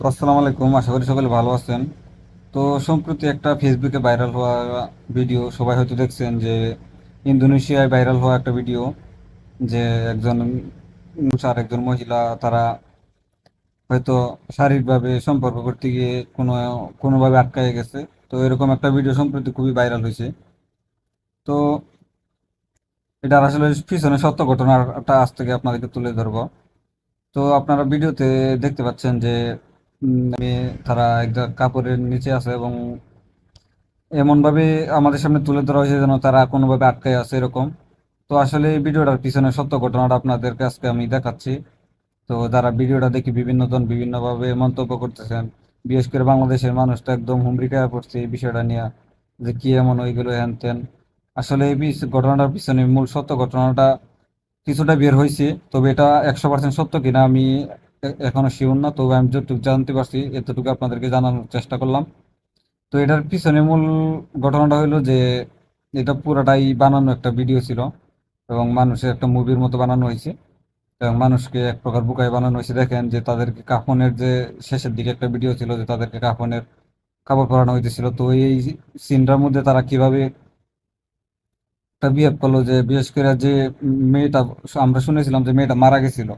তো আসসালামু আলাইকুম, আশা করি সকলে ভালো আছেন। তো সম্প্রতি একটা ফেসবুকে ভাইরাল হওয়া ভিডিও সবাই হয়তো দেখছেন যে ইন্দোনেশিয়ায় ভাইরাল হওয়া একটা ভিডিও যে একজন আর একজন মহিলা, তারা হয়তো শারীরিকভাবে সম্পর্ক করতে গিয়ে কোনো, কোনোভাবে আটকায় গেছে। তো এরকম একটা ভিডিও সম্প্রতি খুবই ভাইরাল হয়েছে। তো এটা আসলে পিছনে সত্য ঘটনাটা আজ থেকে আপনাদেরকে তুলে ধরবো। তো আপনারা ভিডিওতে দেখতে পাচ্ছেন যে তারা একটা কাপড়ের নিচে আছে এবং এমন ভাবে আমাদের সামনে তুলে ধরা হয়েছে যেন তারা কোনোভাবে আটকায় আছে এরকম। তো আসলে এই ভিডিওটার পিছনে সত্য ঘটনাটা আপনাদেরকে আজকে আমি দেখাচ্ছি। তো যারা ভিডিওটা দেখি বিভিন্ন জন বিভিন্নভাবে মন্তব্য করতেছেন, বিশেষ করে বাংলাদেশের মানুষ তো একদম হুমড়ি খেয়ে পড়ছে এই বিষয়টা নিয়ে, যে কি এমন ওইগুলো হ্যান ত্যান আসলে এই ঘটনাটার পিছনে মূল সত্য ঘটনাটা কিছুটা বের হয়েছে তবে এটা একশো পার্সেন্ট সত্য কিনা আমি এখনও শিওর না, তবে আমি যতটুকু জানতে পারছি, এতটুকু আপনাদেরকে জানানোর চেষ্টা করলাম। তো এটার পিছনে মূল ঘটনাটা হলো যে, এটা পুরাটাই বানানো একটা ভিডিও ছিল, এবং মানুষের একটা মুভির মতো বানানো হয়েছে। এবং মানুষকে এক প্রকার বোকায় বানানো হয়েছে। দেখেন যে, তাদেরকে কাফনের যে শেষের দিকে একটা ভিডিও ছিল যে, তাদেরকে কাফনের কাপড় পরানো হইতেছিল। তো এই সিনটার মধ্যে তারা কীভাবে একটা বিহেভ করল যে, বিশেষ করে যে মেয়েটা, আমরা শুনেছিলাম যে মেয়েটা মারা গেছিল।